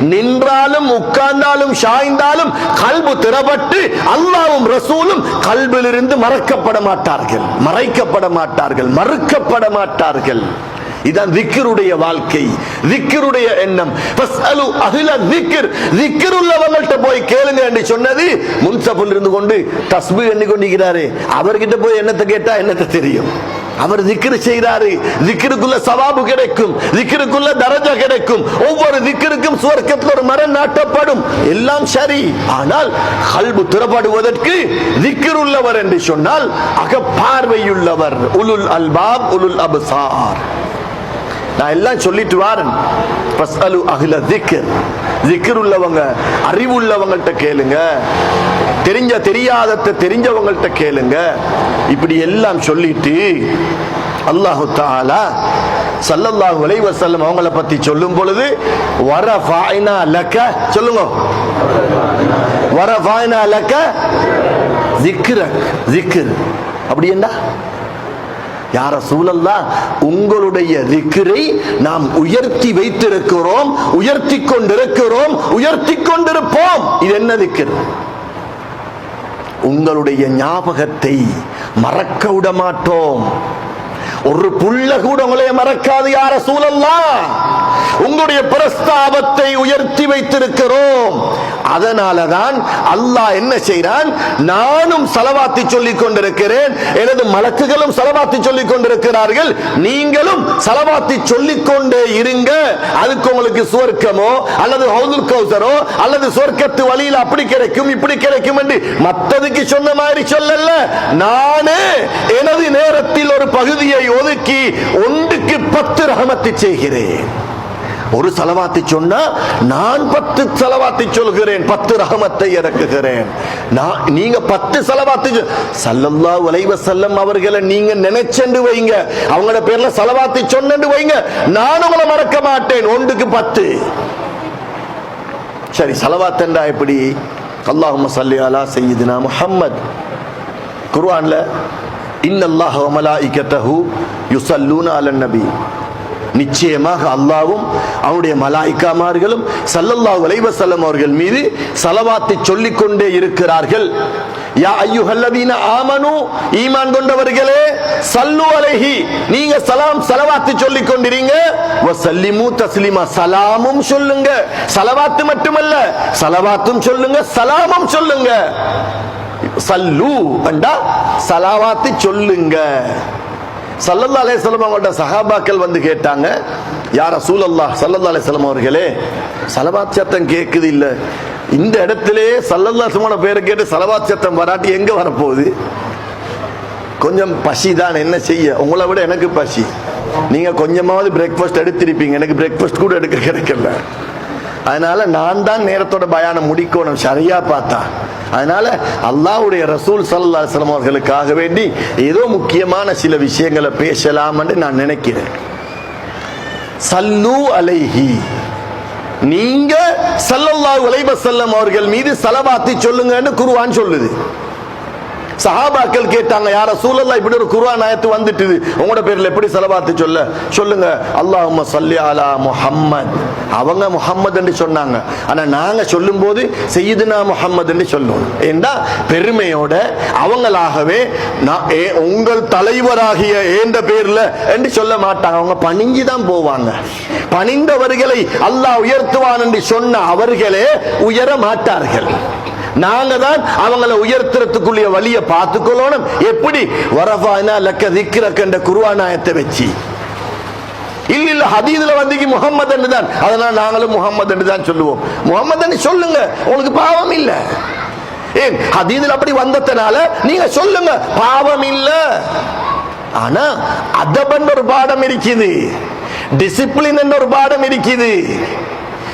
நின்றாலும் உட்கார்ந்தாலும் சாய்ந்தாலும் கல்பு திறப்பட்டு அல்லாவும் ரசூலும் கல்பிலிருந்து மறக்கப்பட மாட்டார்கள். மறைக்கப்பட மாட்டார்கள். மறுக்கப்பட மாட்டார்கள். இதான் திக்கருடைய வாழ்க்கை. திக்கருடைய எண்ணம். ஃபஸ்அலு அஹ்ல திக்ர் உள்ளவங்கள்ட்ட போய் கேளுங்க என்று சொன்னது முன்சபுல் இருந்து கொண்டு தஸ்பு எண்ணிக்கொண்டிருக்கிறாரு. அவர்கிட்ட போய் என்னத்தை கேட்டா என்னத்தை தெரியும்? அவர் திக்ரு செய்கிறாரு. திக்ருக்குள்ள சவாபு கிடைக்கும். திக்ருக்குள்ள தரஜா கிடைக்கும். ஒவ்வொரு திக்ருக்கும் சுவர்க்கத்தில் ஒரு மரம் நாட்டப்படும். எல்லாம் சரி. ஆனால் கல்பு திறப்படுவதற்கு திக்ர் உள்ளவர் என்று சொன்னால் அகப்பார்வையுள்ளவர். உலுல் அல்பாப் உலுல் அபசார். நான் எல்லாம் சொல்லிட்டு வாரன். பஸ்அலு அகில திக்ர். ஜிக்கர் உள்ளவங்க அறிவு உள்ளவங்கள்ட்ட கேளுங்க தெரிஞ்ச தெரியாதத்தை தெரிஞ்சவங்கள்ட்ட கேளுங்க இப்படி எல்லாம் சொல்லிட்டு அல்லாஹு தாலா சல்லல்லாஹு அலைஹி வஸல்லம் அவங்கள பத்தி சொல்லும் பொழுது வர ஃபாயினா லக்க சொல்லுங்க வரஃபைனா லக்க திக்ரக் ஜிக்ர் அப்படி என்ன யார சூழல்லா உங்களுடைய திக்கரை நாம் உயர்த்தி வைத்திருக்கிறோம் உயர்த்தி கொண்டிருக்கிறோம் உயர்த்தி கொண்டிருப்போம். இது என்ன திக்கர் உங்களுடைய ஞாபகத்தை மறக்க விட மாட்டோம். ஒரு புள்ள கூட உங்களை மறக்காது யார சூழல்லா உங்களுடைய பிரஸ்தாபத்தை உயர்த்தி வைத்திருக்கிறோம். அதனாலதான் அல்லாஹ் என்ன செய்கிறான்? நானும் சலவாத்தி சொல்லிக் கொண்டிருக்கிறேன். எனது மலக்குகளும் சலவாத்தி சொல்லிக் கொண்டிருக்கிறார்கள். நீங்களும் சலவாத்தி சொல்லிக் கொண்டே இருங்க. அதுக்கு உங்களுக்கு சுவர்க்கமோ அல்லது ஹவுதுல் கௌசரோ அல்லது சுவர்க்கத்து வழியில் அப்படி கிடைக்கும் இப்படி கிடைக்கும் என்று மத்ததுக்கு சொன்ன மாதிரி சொல்லல. நானே எனது நேரத்தில் ஒரு பகுதியை ஒதுக்கி ஒன்றுக்கு பத்து ரகமத்தை செய்கிறேன். ஒரு சலவாத்தை சொன்னா நான் பத்து சலவாத்தை சொல்கிறேன் பத்து ரஹமத்தை இறக்குகிறேன். நான் நீங்க பத்து சலவாத்தை சல்லல்லா உலைவ செல்லம் அவர்களை நீங்க நினைச்சென்று வைங்க. அவங்களோட பேர்ல சலவாத்தை சொன்னு வைங்க. நான் உங்களை மறக்க மாட்டேன். ஒன்றுக்கு பத்து. சரி சலவாத்தண்டா எப்படி? அல்லாஹும் சல்லி அலா சையீதுனா முஹம்மத். குர்ஆன்ல இன்னல்லாஹு வ யுஸல்லூன அலன் நபி. நிச்சயமாக அல்லாவும் அவனுடைய மலாய்க்காமார்களும் சல்லல்லாஹு வலைவசல்லம் அவர்கள் மீது சலவாத்தை சொல்லிக் கொண்டே இருக்கிறார்கள். யா ஐயுஹல்லவீன ஆமனு ஈமான் கொண்டவர்களே சல்லு அலைஹி நீங்க சலாம் சலவாத்து சொல்லிக் கொண்டிருங்க வ சல்லிமு தஸ்லிமா சலாமும் சொல்லுங்க. சலவாத்து மட்டுமல்ல சலவாத்தும் சொல்லுங்க சலாமும் சொல்லுங்க. சல்லு அண்டா சலாவாத்து சொல்லுங்க. சல்லல்லா அலைஹிஸ்ஸலாம் அவங்கள்ட்ட சஹாபாக்கள் வந்து கேட்டாங்க யார் சூழல்லா சல்லல்லா அலைஹிஸ்ஸலாம் அவர்களே சலவாத் சத்தம் கேட்குது இல்லை. இந்த இடத்திலே சல்லல்லா சுமான பேரை கேட்டு சலவாத் சத்தம் வராட்டி எங்கே வரப்போகுது? கொஞ்சம் பசி தான் என்ன செய்ய? உங்களை விட எனக்கு பசி. நீங்கள் கொஞ்சமாவது பிரேக்ஃபாஸ்ட் எடுத்திருப்பீங்க. எனக்கு பிரேக்ஃபாஸ்ட் கூட எடுக்க கிடைக்கல. அதனால நான் தான் நேரத்தோட பயானம் முடிக்கணும் சரியா பார்த்தா. அதனால அல்லாஹ்வுடைய ரசூல் சல்லா அலைஹி அவர்களுக்காக வேண்டி ஏதோ முக்கியமான சில விஷயங்களை பேசலாம்னு நான் நினைக்கிறேன். சல்லு அலைஹி. நீங்க சல்லல்லாஹு அலைஹி அவர்கள் மீது சலவாத்தி சொல்லுங்கன்னு குருவான் சொல்லுது. சஹாபாக்கள் கேட்டாங்க யார சூழல்லா இப்படி ஒரு குர்ஆன் ஆயத்து வந்துட்டுது. உங்களோட பேர்ல எப்படி செலவாத்து சொல்ல? சொல்லுங்க அல்லாஹும்ம சல்லி அலா முஹம்மத். அவங்க முஹம்மத் என்று சொன்னாங்க. ஆனா நாங்க சொல்லும்போது செய்யுதுனா முஹம்மது என்று சொல்லுவோம். ஏண்டா? பெருமையோட அவங்களாகவே நான் ஏ- உங்கள் தலைவராகிய ஏந்த பேர்ல என்று சொல்ல மாட்டாங்க. அவங்க பணிஞ்சு தான் போவாங்க. பணிந்தவர்களை அல்லாஹ் உயர்த்துவான் என்று சொன்ன அவர்களே உயர மாட்டார்கள். நாங்க தான் அவங்கள உயர்த்துறதுக்குரிய வழியை பார்த்துக்கொள்ளணும். எப்படி? வரஃபானா லக்க திக்கிறக்கண்ட குருவானாயத்தை வச்சு. இல்ல இல்ல ஹதீதுல வந்து முகம்மது என்று தான் அதனால நாங்களும் முகம்மது என்று தான் சொல்லுவோம் முகம்மது சொல்லுங்க. உங்களுக்கு பாவம் இல்ல. ஏன் ஹதீதுல அப்படி வந்ததுனால நீங்க சொல்லுங்க. பாவம் இல்ல. ஆனா அதபன் ஒரு பாடம் இருக்குது. டிசிப்ளின் ஒரு பாடம் இருக்குது.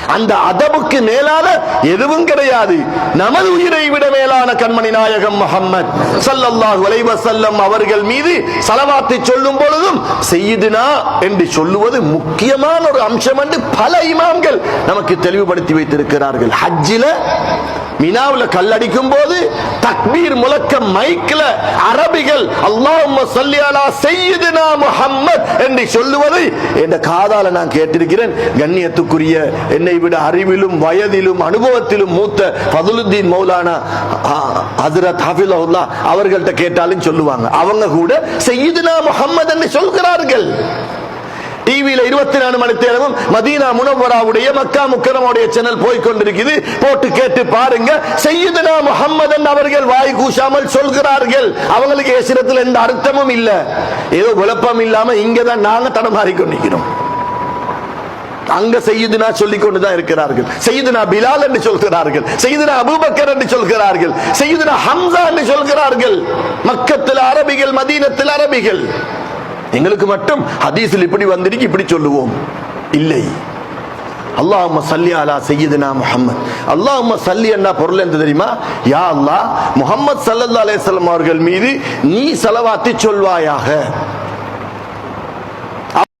அந்த அதபுக்கு மேலான எதுவும் கிடையாது. நமது உயிரை விட மேலான கண்மணி நாயகம் முகம்மது ஸல்லல்லாஹு அலைவசல்லம் அவர்கள் மீது சலவாத்தை சொல்லும் பொழுது செய்யுதுனா என்று சொல்லுவது முக்கியமான ஒரு அம்சம் என்று பல இமாம்கள் நமக்கு தெளிவுபடுத்தி வைத்திருக்கிறார்கள் ஹஜ்ஜில மினாவில் கல்லடிக்கும் போது தக்பீர் முழக்க மைக்ல அரபிகள் அல்லாஹ் சல்லியாலா செய்யுதுனா முஹம்மத் என்று சொல்லுவதை என்ற காதால நான் கேட்டிருக்கிறேன் கண்ணியத்துக்குரிய என்னை விட அறிவிலும் வயதிலும் அனுபவத்திலும் மூத்த ஃபதுலுத்தீன் மௌலானா ஹசரத் ஹாஃபிலஹுல்லா அவர்கள்ட்ட கேட்டாலும் சொல்லுவாங்க அவங்க கூட செய்யுதுனா முஹம்மத் என்று வந்தார்கள் டிவியில இருபத்தி நாலு மணி நேரமும் மதீனா முனவராவுடைய மக்கா முக்கரமுடைய சேனல் போய் கொண்டிருக்குது போட்டு கேட்டு பாருங்க. செய்யுதுனா முகம்மதன் அவர்கள் வாய் கூசாமல் சொல்கிறார்கள். அவங்களுக்கு ஏசிரத்தில் எந்த அர்த்தமும் இல்ல. ஏதோ குழப்பம் இல்லாம இங்கதான் நாங்க தடமாறி கொண்டிருக்கிறோம். அங்க செய்யுதுனா சொல்லிக் கொண்டுதான் இருக்கிறார்கள். செய்யுதுனா பிலால் என்று சொல்கிறார்கள். செய்யுதுனா அபூபக்கர் என்று சொல்கிறார்கள். செய்யுதுனா ஹம்சா என்று சொல்கிறார்கள். மக்கத்தில் அரபிகள் மதீனத்தில் அரபிகள். எங்களுக்கு மட்டும் ஹதீஸில் இப்படி வந்திருக்கு இப்படி சொல்லுவோம். இல்லை. அல்லாஹும்ம சல்லி அலா செய்யுதுனா முகம்மது அல்லாஹும்ம சல்லி என்ன பொருள் என்று தெரியுமா? யா அல்லாஹ் முஹம்மத் ஸல்லல்லாஹு அலைஹி அவர்கள் மீது நீ செலவாத்தி சொல்வாயாக.